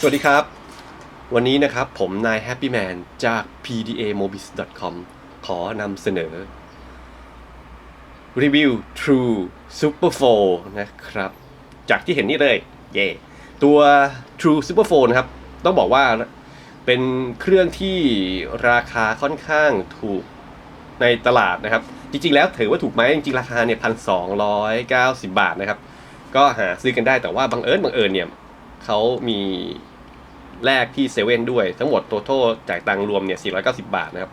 สวัสดีครับ วันนี้นะครับผมนาย Happy Man จาก pdamobis.com ขอนำเสนอ รีวิว True Super 4นะครับ จากที่เห็นนี่เลย เย่ตัว True Super 4นะครับ ต้องบอกว่าเป็นเครื่องที่ราคาค่อนข้างถูกในตลาดนะครับ จริงๆ แล้วถือว่าถูกไหมจริงๆ ราคาเนี่ยพันสองร้อยเก้าสิบบาทนะครับ ก็หาซื้อกันได้แต่ว่าบังเอิญบังเอิญเนี่ย เขามีแลกที่เซเว่นด้วยทั้งหมดตัวโทษจ่ายตังค์รวมเนี่ย490 บาทนะครับ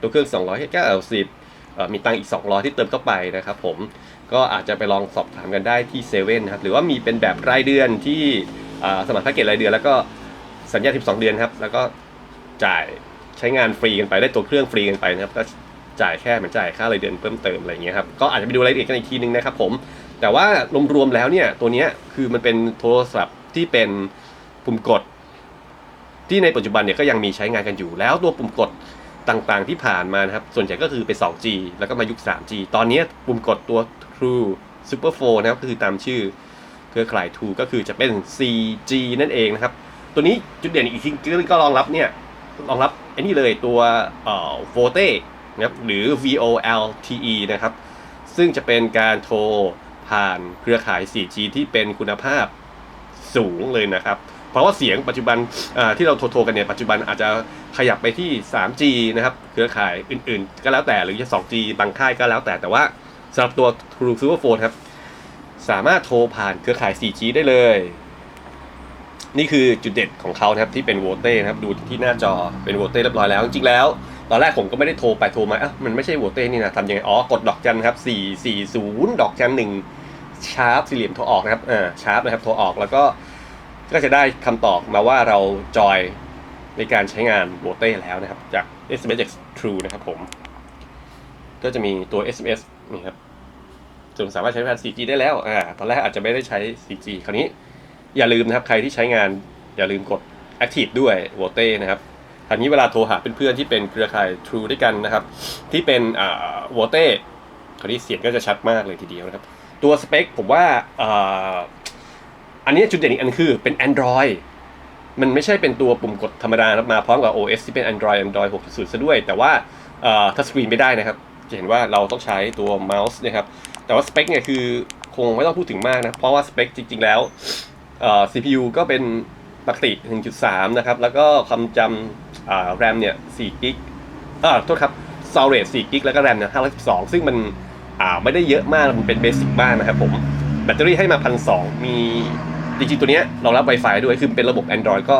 ตัวเครื่อง290เอ่อมีตังค์อีก 200 ที่เติมเข้าไปนะครับผมก็อาจจะไปลองสอบถามกันได้ที่เซเว่นนะครับหรือว่ามีเป็นแบบรายเดือนที่สมัครแพ็กเกจรายเดือน แล้วก็สัญญา 12 เดือนครับ แล้วก็จ่ายใช้งานฟรีกันไปได้ตัวเครื่องฟรีกันไปนะครับก็จ่ายแค่เหมือนจ่ายค่ารายเดือนเพิ่มเติมอะไรอย่างเงี้ยครับก็อาจจะไปดูรายละเอียดกันอีกทีนึงนะครับผมแต่ว่ารวมๆแล้วเนี่ยตัวนี้คือมันเป็นโทรศัพท์ ที่เป็นปุ่มกด ที่ในปัจจุบันเนี่ยก็ยังมีใช้งานกันอยู่ แล้วตัวปุ่มกดต่างๆที่ผ่านมานะครับส่วนใหญ่ก็คือเป็น 2G แล้วก็มายุค 3G ตอนนี้ปุ่มกดตัว True Super 4นะครับก็คือตามชื่อเครือข่าย True ก็คือจะเป็น 4G นั่นเองนะครับ ตัวนี้จุดเด่นอีกทีก็รองรับเนี่ยรองรับไอ้นี่เลยตัวเอ่อ VoLTE นะครับหรือ VoLTE นะครับ ซึ่งจะเป็นการโทรผ่านเครือข่าย 4G ที่เป็นคุณภาพ สูงเลยนะครับ เพราะว่าเสียงปัจจุบันที่เราโทรๆกันเนี่ยปัจจุบันอาจจะขยับไปที่ 3G นะครับเครือข่ายอื่นๆ ก็แล้วแต่หรือจะ 2G บางค่ายก็แล้วแต่แต่ว่าสำหรับตัว True Super Phone ครับสามารถโทรผ่านเครือข่าย 4G ได้เลย นี่คือจุดเด่นของเขานะครับที่เป็นโวเต้นะครับดูที่หน้าจอเป็นโวเต้เรียบร้อยแล้ว จริงๆแล้ว ตอนแรกผมก็ไม่ได้โทรไปโทรมาอะมันไม่ใช่โวเต้นี่นะทำยังไงอ๋อกดดอกจันครับ4 4 0ดอกจันหนึ่ง ชาร์ปสี่เหลี่ยมโทรออกนะครับอ่าชาร์ปนะครับโทรออกแล้วก็ก็จะได้คำตอบมาว่าเราจอยในการใช้งานโวเต้แล้วนะครับ จาก SMS X True นะครับผม ก็จะมีตัว SMS นี่ครับจนสามารถใช้ผ่าน 4G ได้แล้วอ่าตอนแรกอาจจะไม่ได้ใช้ 4G คราวนี้อย่าลืมนะครับ ใครที่ใช้งานอย่าลืมกด Active ด้วยโวเต้นะครับอันนี้เวลาโทรหาเพื่อนๆที่เป็นเครือข่าย True ด้วยกันนะครับ ที่เป็นอ่าโวเต้คราวนี้เสียงก็จะชัดมากเลยทีเดียวนะครับ ตัวสเปคผมว่าอันนี้จุดเด่นอีกอันคือเป็น Android มันไม่ใช่เป็นตัวปุ่มกดธรรมดานะมาพร้อมกับ OS ที่เป็น Android Android 6.0ซะด้วย แต่ว่าทัชสกรีนไม่ได้นะครับ จะเห็นว่าเราต้องใช้ตัวเมาส์นะครับ แต่ว่าสเปคเนี่ยคือคงไม่ต้องพูดถึงมากนะ เพราะว่าสเปคจริง ๆ แล้ว CPU ก็เป็นปกติ 1.3 นะครับ แล้วก็ความจำอ่า RAM เนี่ย4กิกอ่าโทษครับ storage 4กิกแล้วก็ RAM เนี่ย512 ซึ่งมัน อ่าไม่ได้เยอะมากมันเป็นเบสิกมากนะครับผมแบตเตอรี่ให้มา1,200มีจริงๆตัวเนี้ยรองรับ Wi-Fi ด้วยคือเป็นระบบ Android ก็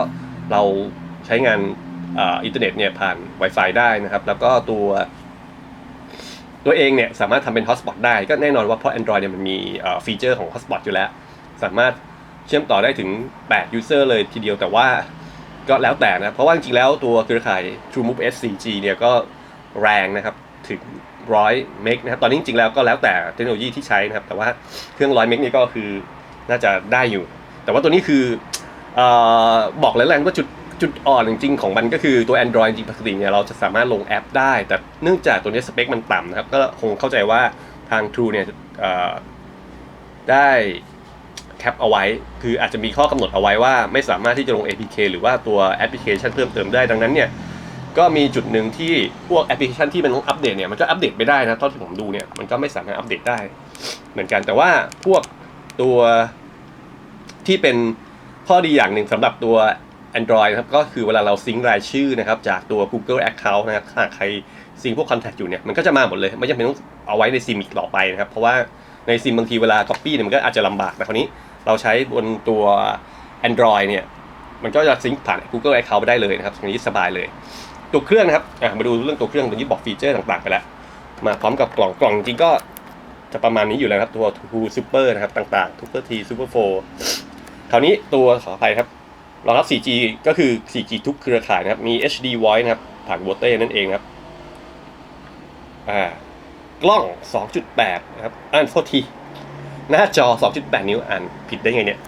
เราใช้งานอินเทอร์เน็ตเนี่ยผ่าน Wi-Fi ได้นะครับ แล้วก็ตัวตัวเองเนี่ยสามารถทำเป็น hotspot ได้ ก็แน่นอนว่าเพราะ Android เนี่ยมันมีฟีเจอร์ของ hotspot อยู่แล้ว สามารถเชื่อมต่อได้ถึง 8 user เลยทีเดียวแต่ว่าก็แล้วแต่นะ เพราะว่าจริงๆแล้วตัวเครือข่าย TrueMove S 4G เนี่ยก็แรงนะครับ ถึง 100เมกนะครับตอนนี้จริงๆแล้วก็แล้วแต่เทคโนโลยีที่ใช้นะครับแต่ว่าเครื่อง100เมกนี่ก็คือน่าจะได้อยู่ แต่ว่าตัวนี้คืออบอกแล้วแหละว่าจุดจุดอ่อนจริงๆของมันก็คือตัว Android จริงๆปกติเนี่ยเราจะสามารถลงแอปได้ แต่เนื่องจากตัวนี้สเปคมันต่ำนะครับ ก็คงเข้าใจว่าทาง True เนี่ยได้แคปเอาไว้ คืออาจจะมีข้อกำหนดเอาไว้ว่าไม่สามารถที่จะลง APK หรือว่าตัวแอปพลิเคชันเพิ่มเติมได้ดังนั้นเนี่ย ก็มีจุดหนึ่งที่พวกแอปพลิเคชันที่มันต้องอัปเดตเนี่ยมันก็อัปเดตไม่ได้นะเท่าที่ผมดูเนี่ยมันก็ไม่สามารถอัปเดตได้ เหมือนกันแต่ว่าพวกตัวที่เป็นข้อดีอย่างหนึ่งสำหรับตัว Android นะครับก็คือเวลาเราซิงค์รายชื่อนะครับจากตัว Google Account นะครับถ้าใครซิงค์พวก Contact อยู่เนี่ยมันก็จะมาหมดเลย ไม่จำเป็นต้องเอาไว้ในซิมอีกต่อไปนะครับ เพราะว่าในซิมบางทีเวลา Copy เนี่ยมันก็อาจจะลำบากแต่คราวนี้เราใช้บนตัว Android เนี่ยมันก็จะซิงค์ผ่าน Google Account ไปได้เลยนะครับตรงนี้สบายเลย ตัวเครื่องนะครับอะมาดูเรื่องตัวเครื่องตรงนี้บอกฟีเจอร์ต่างๆไปแล้ว มาพร้อมกับกล่องกล่องจริงก็จะประมาณนี้อยู่แล้วครับ ตัว True Super นะครับต่างๆ Super T Super 4คราวนี้ตัวขออภัยครับรองรับ 4G ก็คือ 4G ทุกเครือข่ายนะครับ มี HD Voice นะครับ ผ่าน v o t e นั่นเองครับ อ่า กล้อง 2.8 นะครับ อ่านโทษที หน้าจอ 2.8 นิ้ว อ่านผิดได้ไงเนี่ย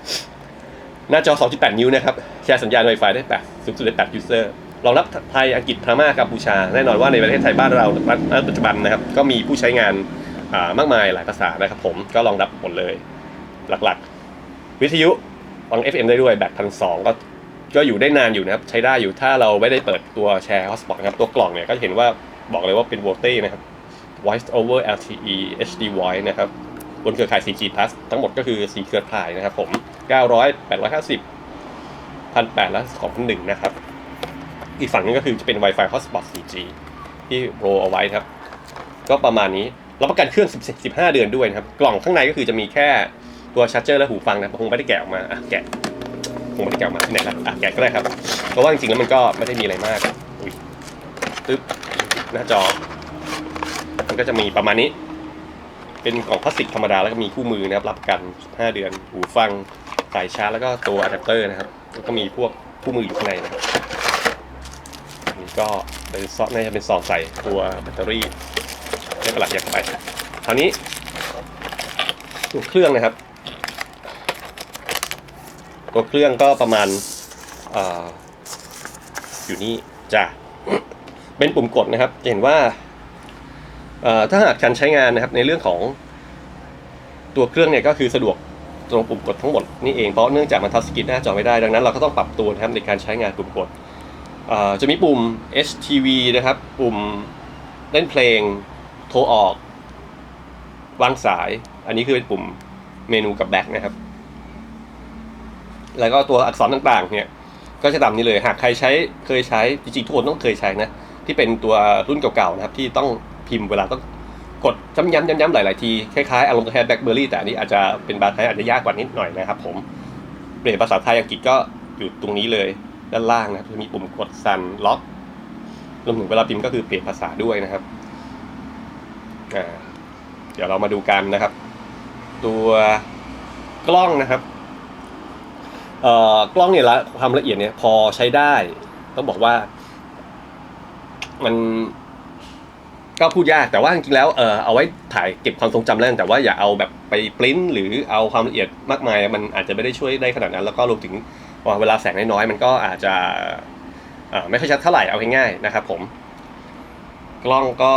หน้าจอ 2.8 นิ้วนะครับ แชร์สัญญาณ Wi-Fi ได้8สูงสุดได้8 user รองรับไทยอังกฤษพม่ากัมพูชา แน่นอนว่าในประเทศไทยบ้านเราปัจจุบันนะครับ ก็มีผู้ใช้งานมากมายหลายภาษานะครับผมก็รองรับหมดเลย หลักๆ วิทยุฟัง FM ได้ด้วยแบตพันสองก็ก็อยู่ได้นานอยู่นะครับ ใช้ได้อยู่ถ้าเราไม่ได้เปิดตัวแชร์ hotspot นะครับตัวกล่องเนี่ยก็จะเห็นว่าบอกเลยว่าเป็น v o l t e นะครับ voice over LTE HD voice นะครับ บนเครือข่าย 4G plus ทั้งหมดก็คือ 4 เครือข่ายนะครับผม 900 850 1,800และ2,001 นะครับ อีกฝั่งนึงก็คือจะเป็น Wi-Fi hotspot 4G ที่โรเอาไว้ครับ ก็ประมาณนี้รับประกันเครื่อง 10 15 เดือนด้วยนะครับ กล่องข้างในก็คือจะมีแค่ตัวชาร์จเจอร์และหูฟังนะคงไม่ได้แกะออกมาอะแกะคงไม่ได้แกะออกมาที่ไหนล่ะอะแกะก็ได้ครับ เพราะว่าจริงๆแล้วมันก็ไม่ได้มีอะไรมากอุ้ยตึ๊บหน้าจอ มันก็จะมีประมาณนี้ เป็นกล่องพลาสติกธรรมดาแล้วก็มีคู่มือนะครับรับประกัน 5 เดือน หูฟังสายชาร์จแล้วก็ตัวอะแดปเตอร์นะครับแล้วก็มีพวกคู่มืออยู่ข้างในนะครับ ก็เป็นซองน่าจะเป็นซองใส่ตัวแบตเตอรี่ไม่ประหลาดยากไปคราวนี้ตัวเครื่องนะครับ ตัวเครื่องก็ประมาณออยู่นี่จ้ะเป็นปุ่มกดนะครับเห็นว่าถ้าหากการใช้งานนะครับในเรื่องของตัวเครื่องเนี่ยก็คือสะดวกตรงปุ่มกดทั้งหมดนี่เองเพราะเนื่องจากมันทัชสกรีนหน้าจอไม่ได้ดังนั้นเราก็ต้องปรับตัวนะครับในการใช้งานปุ่มกด จะมีปุ่ม HTV นะครับ ปุ่มเล่นเพลง โทรออก วางสาย อันนี้คือเป็นปุ่มเมนูกับแบ็คนะครับ แล้วก็ตัวอักษรต่างๆ เนี่ย ก็จะตามนี้เลย หากใครใช้เคยใช้ จริงๆทุกคนต้องเคยใช้นะ ที่เป็นตัวรุ่นเก่าๆ นะครับ ที่ต้องพิมพ์เวลาต้องกดย้ำๆย้ำๆหลายๆ ที คล้ายๆ อารมณ์คล้ายแบล็คเบอร์รี่แต่อันนี้อาจจะเป็นบางครั้งอาจจะยากกว่านิดหน่อยนะครับผม เปลี่ยนภาษาไทยอังกฤษก็อยู่ตรงนี้เลย ด้านล่างนะครับจะมีปุ่มกดสั่นล็อกรวมถึงเวลาพิมพ์ก็คือเปลี่ยนภาษาด้วยนะครับเดี๋ยวเรามาดูกันนะครับ ตัวกล้องนะครับกล้องเนี่ยละความละเอียดเนี่ยพอใช้ได้ต้องบอกว่า มันก็พูดยากแต่ว่าจริงๆแล้วเออเอาไว้ถ่ายเก็บความทรงจำแล้วกันแต่ว่าอย่าเอาแบบไปปริ้นหรือเอาความละเอียดมากมาย มันอาจจะไม่ได้ช่วยได้ขนาดนั้น แล้วก็รวมถึง เวลาแสงน้อยๆมันก็อาจจะไม่ค่อยชัดเท่าไหร่เอาง่ายๆนะครับผม กล้องก็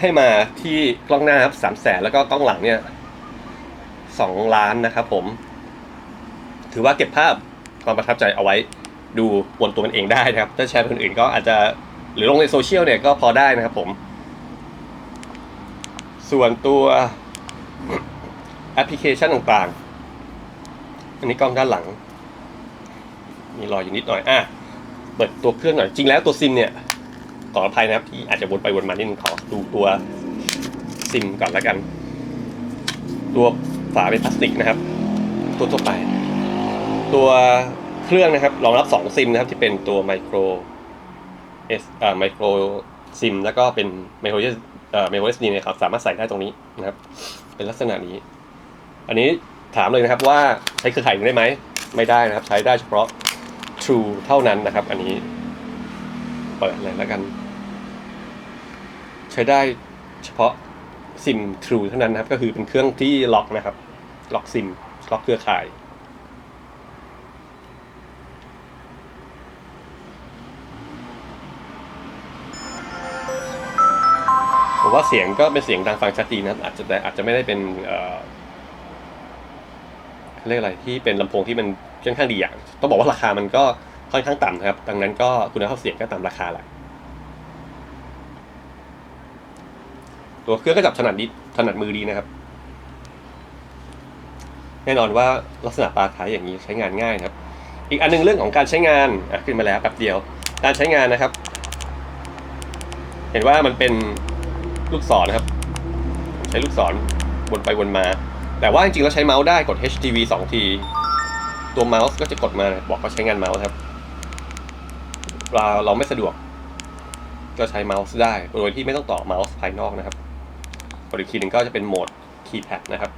ให้มาที่กล้องหน้าครับสามแสนแล้วก็กล้องหลังเนี่ยสองล้านนะครับผม ถือว่าเก็บภาพความประทับใจเอาไว้ดูบนตัวมันเองได้นะครับ ถ้าแชร์คนอื่นก็อาจจะหรือลงในโซเชียลเนี่ยก็พอได้นะครับผม ส่วนตัวแอปพลิเคชันต่างๆ อันนี้กล้องด้านหลัง มีรอยอยู่นิดหน่อย อะ เปิดตัวเครื่องหน่อย จริงแล้วตัวซิมเนี่ย ขออภัยนะครับที่อาจจะวนไปวนมานิดนึงขอดูตัวซิมก่อนแล้วกัน ตัวฝาเป็นพลาสติกนะครับ ตัวทั่วไป ตัวเครื่องนะครับรองรับ 2 ซิมนะครับที่เป็นตัวไมโครเอสอ่าไมโครซิมแล้วก็เป็นไมโครเอ่อไมโครเอสดีนะครับสามารถใส่ได้ตรงนี้นะครับ เป็นลักษณะนี้ อันนี้ ถามเลยนะครับว่าใช้เครือข่ายอื่นได้ไหม ไม่ได้นะครับ ใช้ได้เฉพาะ True เท่านั้นนะครับ อันนี้เปิดเลยแล้วกัน ใช้ได้เฉพาะซิม True เท่านั้นนะครับ ก็คือเป็นเครื่องที่ล็อกนะครับ ล็อกซิม ล็อกเครือข่ายผมว่าเสียงก็เป็นเสียงดังฟังชัดดีนะครับอาจจะแต่อาจจะไม่ได้เป็น เอ่อเรียกอะไรที่เป็นลำโพงที่มันค่อนข้างดีอย่างต้องบอกว่าราคามันก็ค่อนข้างต่ำนะครับ ดังนั้นก็คุณภาพเสียงก็ตามราคาแหละตัวเครื่องก็จับถนัดดีถนัดมือดีนะครับ แน่นอนว่าลักษณะปลาท้ายอย่างนี้ใช้งานง่ายครับ อีกอันหนึงเรื่องของการใช้งานอะขึ้นมาแล้วแป๊บเดียว การใช้งานนะครับ เห็นว่ามันเป็นลูกศรนะครับ ใช้ลูกศรวนไปวนมา แต่ว่าจริงๆแล้วใช้เมาส์ได้กด HTV 2 ที ตัวเมาส์ก็จะกดมาบอกว่าใช้งานเมาส์ครับเราเราไม่สะดวก ก็ใช้เมาส์ได้โดยที่ไม่ต้องต่อเมาส์ภายนอกนะครับกดอีกทีหนึ่งก็จะเป็นโหมดคีย์แพดนะครับ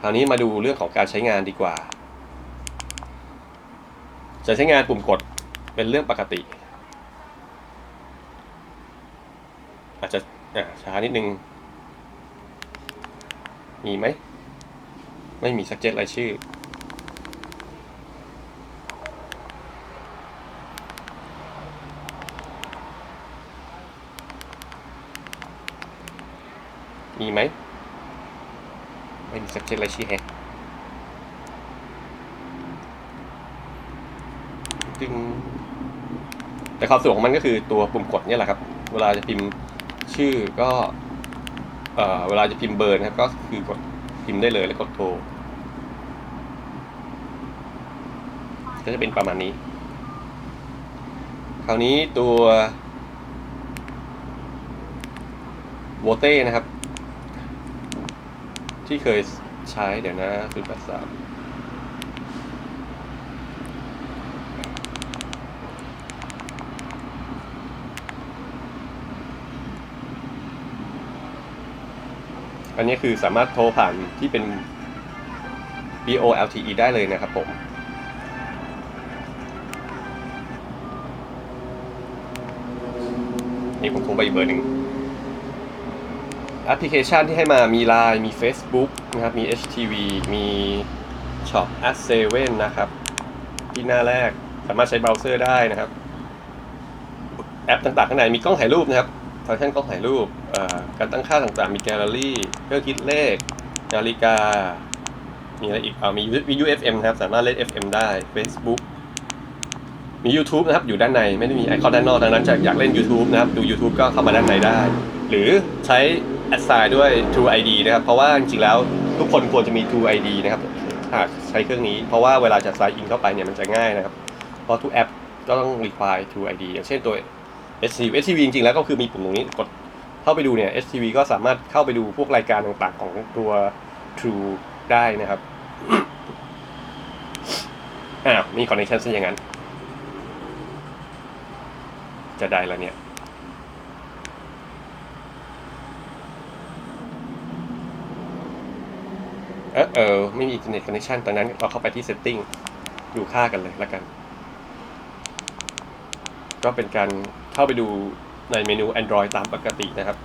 คราวนี้มาดูเรื่องของการใช้งานดีกว่า จะใช้งานปุ่มกดเป็นเรื่องปกติ อาจจะอะช้านิดนึงมีไหม ไม่มีสักเจ็ดรายชื่อ มีไหม ไม่มีสักเจ็ดรายชื่อแฮะจึงแต่ความสะดวกของมันก็คือตัวปุ่มกดเนี่ยแหละครับ เวลาจะพิมพ์ชื่อก็เอเวลาจะพิมพ์เบอร์นะครับ ก็คือกดพิมพ์ได้เลยแล้วกดโทร ก็จะเป็นประมาณนี้ คราวนี้ตัวโวเต้นะครับ ที่เคยใช้เดี๋ยวนะ0 8 3อันนี้คือสามารถโทรผ่านที่เป็น BOLTE ได้เลยนะครับผม นี่ผมโทรไปอีกเบอร์หนึ่งแอปพลิเคชันที่ให้มามี Line มี Facebook นะครับ มี HTV มี Shop at 7นะครับ ที่หน้าแรกสามารถใช้เบราว์เซอร์ได้นะครับ แอปต่างๆ ข้างในมีกล้องถ่ายรูปนะครับฟังก์ชันกล้องถ่ายรูปการตั้งค่าต่างๆ มีแกลเลอรี่เครื่องคิดเลข นาฬิกา มีอะไรอีกอ่ามี UFM นะครับ สามารถเล่น FM ได้ Facebook มี YouTube นะครับอยู่ด้านในไม่ได้มีไอคอนด้านนอกดังนั้นจะอยากเล่น YouTube นะครับดู YouTube ก็เข้ามาด้านในได้ หรือใช้ Assign ด้วย True ID นะครับ เพราะว่าจริงๆแล้วทุกคนควรจะมี True ID นะครับหากใช้เครื่องนี้เพราะว่าเวลาจะ sign in เข้าไปเนี่ยมันจะง่ายนะครับ เพราะทุกแอปก็ต้อง require True ID อย่างเช่นตัว STV STV จริงๆแล้วก็คือมีปุ่มตรงนี้กดเข้าไปดูเนี่ย STV ก็สามารถเข้าไปดูพวกรายการต่างๆของตัว True ได้นะครับ อ้าวมี connection ซะอย่างนั้น จะได้แล้วเนี่ยเออเออไม่มีอินเทอร์เน็ตคอนเนคชันตอนนั้นเราเข้าไปที่ setting ดูค่ากันเลยล้วกัน ก็เป็นการเข้าไปดูในเมนู Android ตามปกตินะครับ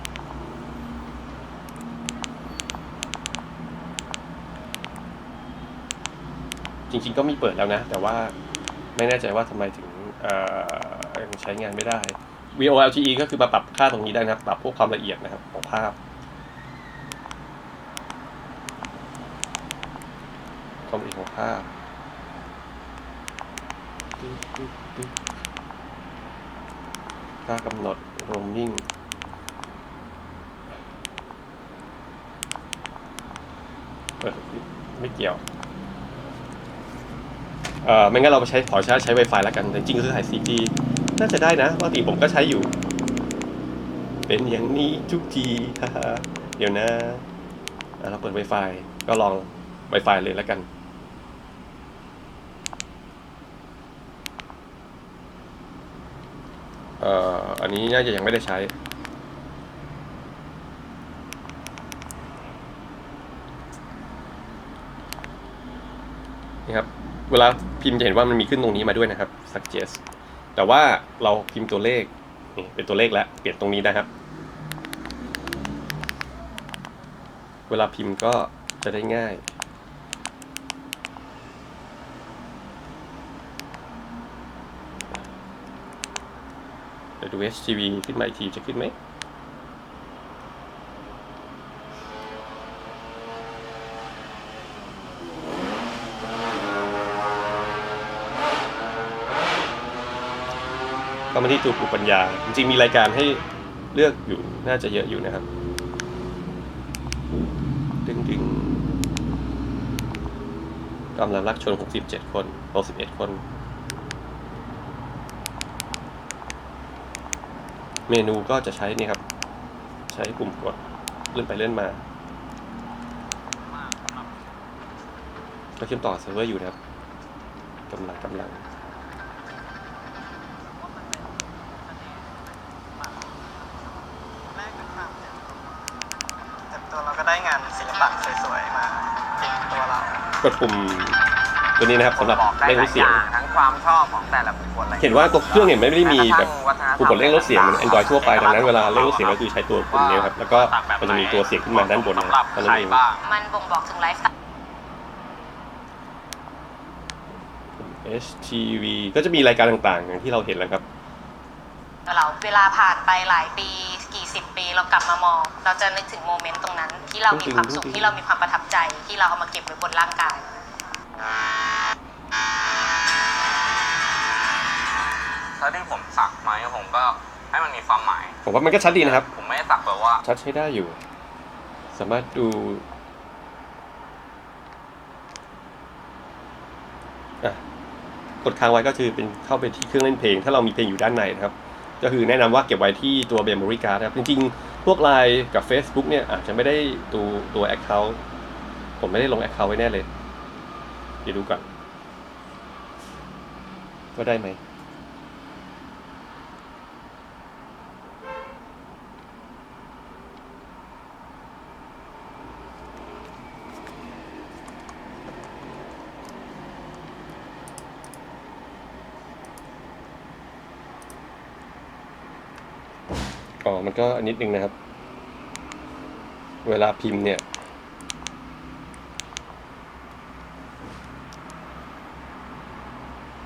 จริงๆก็มีเปิดแล้วนะ แต่ว่าไม่แน่ใจว่าทำไมถึงเอ่อ ยังใช้งานไม่ได้ VOLTE ก็คือมาปรับค่าตรงนี้ได้นะครับ ปรับพวกความละเอียดนะครับของภาพ ความละเอียดของภาพ ค่ากำหนด roaming เออไม่เกี่ยว เอ่อ ไม่งั้นเราไปใช้ขอใช้ใช้ Wi-Fi แล้วกันแต่จริงๆก็คือถ่าย 4G น่าจะได้นะปกติผมก็ใช้อยู่ เป็นอย่างนี้ทุกทีฮ่าเดี๋ยวนะอะเราเปิด Wi-Fi ก็ลอง Wi-Fi เลยแล้วกันเอ่ออันนี้น่าจะยังไม่ได้ใช้ นี่ครับ เวลาพิมพ์จะเห็นว่ามันมีขึ้นตรงนี้มาด้วยนะครับ suggest แต่ว่าเราพิมพ์ตัวเลขนี่เป็นตัวเลขแล้วเปลี่ยนตรงนี้นะครับ เวลาพิมพ์ก็จะได้ง่ายเดี๋ยวดู HTV ขึ้นมาอีกทีจะขึ้นไหม ก็มาที่ตัวปลูกปัญญา จริงๆมีรายการให้เลือกอยู่น่าจะเยอะอยู่นะครับ ดึงดึงกำลังรักชน 67 คน 61 คน เมนูก็จะใช้นี่ครับ ใช้ปุ่มกดเลื่อนไปเลื่อนมาก็เชื่อมต่อเซิร์ฟเวอร์อยู่นะครับกำลังกำลัง แรกเป็นภาพเนี่ยแต่ตัวเราก็ได้งานศิลปะสวยๆมาติดตัวเรา กดปุ่มตัวนี้นะครับสำหรับบอกได้เร่งหลลาดยเสีอยงย่างทั้งความชอบของแต่ละบุคคลอะไรเห็นว่าตัวเครื่องเนี่ยไม่ได้มีแบบปุ่มกดเร่งลดเสียงเหมือน Android ทั่วไปดังนั้นเวลาเร่งลดเสียงก็คือใช้ตัวปุ่มนี้ครับแล้วก็มันจะมีตัวเสียงขึ้นมาด้านบนนะสำหรับเท่าใคนั้รนเองบ้างมันบ่งบอกถึงไลฟ์สไตล์ HTV ก็จะมีรายการต่างๆ อย่างที่เราเห็นแล้วครับเราเวลาผ่านไปหลายปีกี่สิบปี เรากลับมามอง เราจะนึกถึงโมเมนต์ตรงนั้น ที่เรามีความสุขที่เรามีความประทับใจที่เราเอามาเก็บไว้บนร่างกายแล้วที่ผมสักไหมผมก็ให้มันมีความหมาย ผมว่ามันก็ชัดดีนะครับ ผมไม่ได้สักแบบว่า ชัดใช้ได้อยู่ สามารถดูอะกดค้างไว้ก็คือเป็นเข้าไปที่เครื่องเล่นเพลง ถ้าเรามีเพลงอยู่ด้านในนะครับ ก็คือแนะนำว่าเก็บไว้ที่ตัว memory card ครับ จริงๆ พวก Line กับ Facebook เนี่ยอาจจะไม่ได้ตัวตัว account ผมไม่ได้ลง account ไว้แน่เลย เดี๋ยวดูก่อนว่าได้ไหม อ๋อ มันก็นิดนึงนะครับ เวลาพิมพ์เนี่ย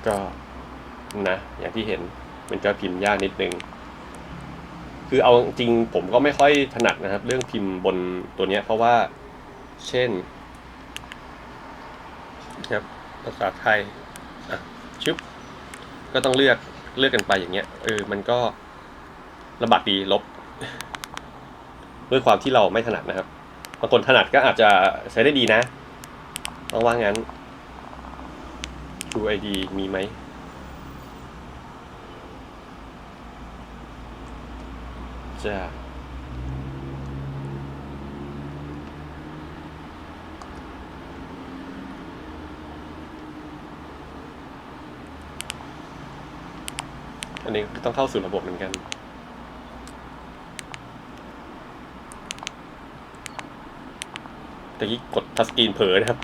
ก็นะ อย่างที่เห็น มันก็พิมพ์ยากนิดนึง คือเอาจริงผมก็ไม่ค่อยถนัดนะครับ เรื่องพิมพ์บนตัวเนี้ยเพราะว่า เช่นครับภาษาไทย อะ ชึบ ก็ต้องเลือก เลือกกันไปอย่างเงี้ย เออ มันก็ ลำบากดีลบ ด้วยความที่เราไม่ถนัดนะครับบางคนถนัดก็อาจจะใช้ได้ดีนะต้องว่างั้น True ID มีไหมจะอันนี้ต้องเข้าสู่ระบบเหมือนกัน ตะกี้กดทัชสกรีนเผลอนะครับ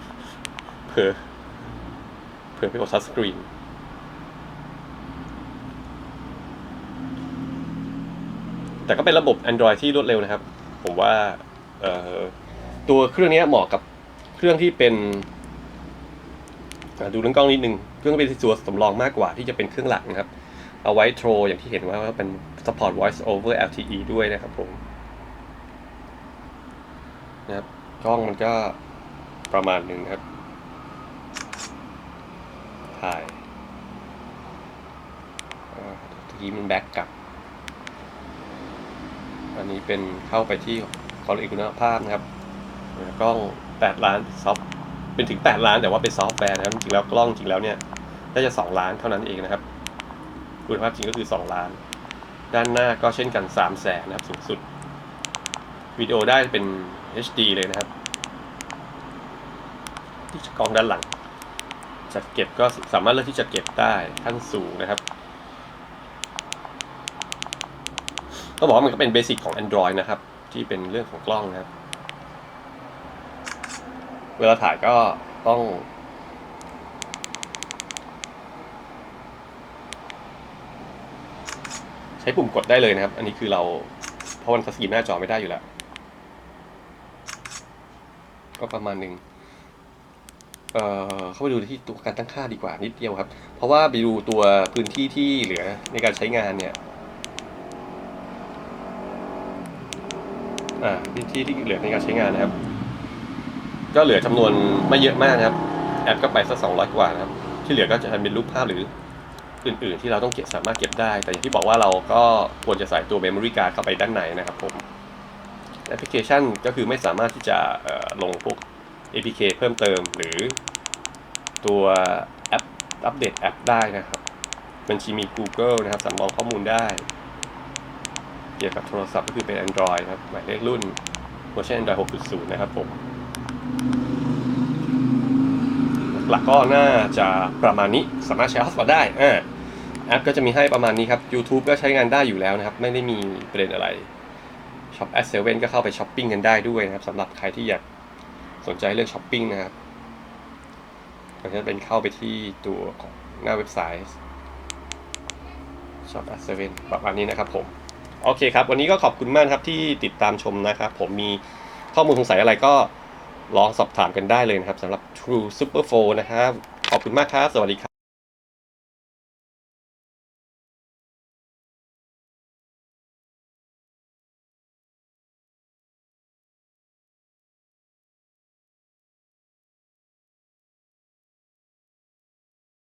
เผลอ เผลอไปกดทัชสกรีนแต่ก็เป็นระบบ Android ที่รวดเร็วนะครับ ผมว่าตัวเครื่องนี้เหมาะกับเครื่องที่เป็นดูเรื่องกล้องนิดนึง เครื่องเป็นตัวสำรองมากกว่าที่จะเป็นเครื่องหลักนะครับ เอาไว้โทรอย่างที่เห็นว่าเป็น support voice over LTE ด้วยนะครับผมนะครับ กล้องมันก็ประมาณหนึ่งครับ ถ่ายอ่าตะกี้มันแบ็กกลับ อันนี้เป็นเข้าไปที่คอลเลกคุณภาพนะครับ กล้อง 8 ล้านซอฟเป็นถึง 8 ล้านแต่ว่าเป็นซอฟต์แวร์นะครับ จริงแล้วกล้องจริงแล้วเนี่ยน่าจะ 2 ล้านเท่านั้นเองนะครับ คุณภาพจริงก็คือ 2 ล้าน ด้านหน้าก็เช่นกัน3แสนนะครับสูงสุดวิดีโอได้เป็น HD เลยนะครับ ที่กล้องด้านหลัง จัดเก็บก็สามารถเลือกที่จะเก็บได้ขั้นสูงนะครับต้องบอกว่ามันก็เป็นเบสิกของ Android นะครับ ที่เป็นเรื่องของกล้องนะครับ เวลาถ่ายก็ต้อง ใช้ปุ่มกดได้เลยนะครับ อันนี้คือเราเพราะมันสกรีนหน้าจอไม่ได้อยู่แล้ว ก็ประมาณหนึ่งเอ่อเข้าไปดูที่ตัวการตั้งค่าดีกว่านิดเดียวครับ เพราะว่าไปดูตัวพื้นที่ที่เหลือในการใช้งานเนี่ยอ่าพื้นที่ที่เหลือในการใช้งานนะครับ ก็เหลือจำนวนไม่เยอะมากนะครับ แอปก็ไปสักสองร้อยกว่านะครับ ที่เหลือก็จะเป็นรูปภาพหรืออื่นๆ ที่เราต้องเก็บสามารถเก็บได้ แต่อย่างที่บอกว่าเราก็ควรจะใส่ตัว Memory Card เข้าไปด้านในนะครับผม แอปพลิเคชันก็คือไม่สามารถที่จะลงพวก APK เพิ่มเติมหรือตัวแอปอัปเดตแอปได้นะครับ บัญชีมี Google นะครับสำรองข้อมูลได้ เกี่ยวกับโทรศัพท์ก็คือเป็น Android นะครับ หมายเลขรุ่นเวอร์ชัน Android 6.0 นะครับผมหลักก็น่าจะประมาณนี้สามารถใช้ Hotspot ได้แอปก็จะมีให้ประมาณนี้ครับ YouTube ก็ใช้งานได้อยู่แล้วนะครับ ไม่ได้มีประเด็นอะไร ช็อปแอสเซเว่นก็เข้าไปช้อปปิ้งกันได้ด้วยนะครับสำหรับใครที่อยากสนใจเรื่องช้อปปิ้งนะครับมันจะเป็นเข้าไปที่ตัวของหน้าเว็บไซต์ Shop at 7ประมาณนี้นะครับผมโอเคครับ วันนี้ก็ขอบคุณมากครับที่ติดตามชมนะครับ ผมมีข้อมูลสงสัยอะไรก็ลองสอบถามกันได้เลยนะครับสำหรับ True Super 4นะครับ ขอบคุณมากครับ สวัสดีครับ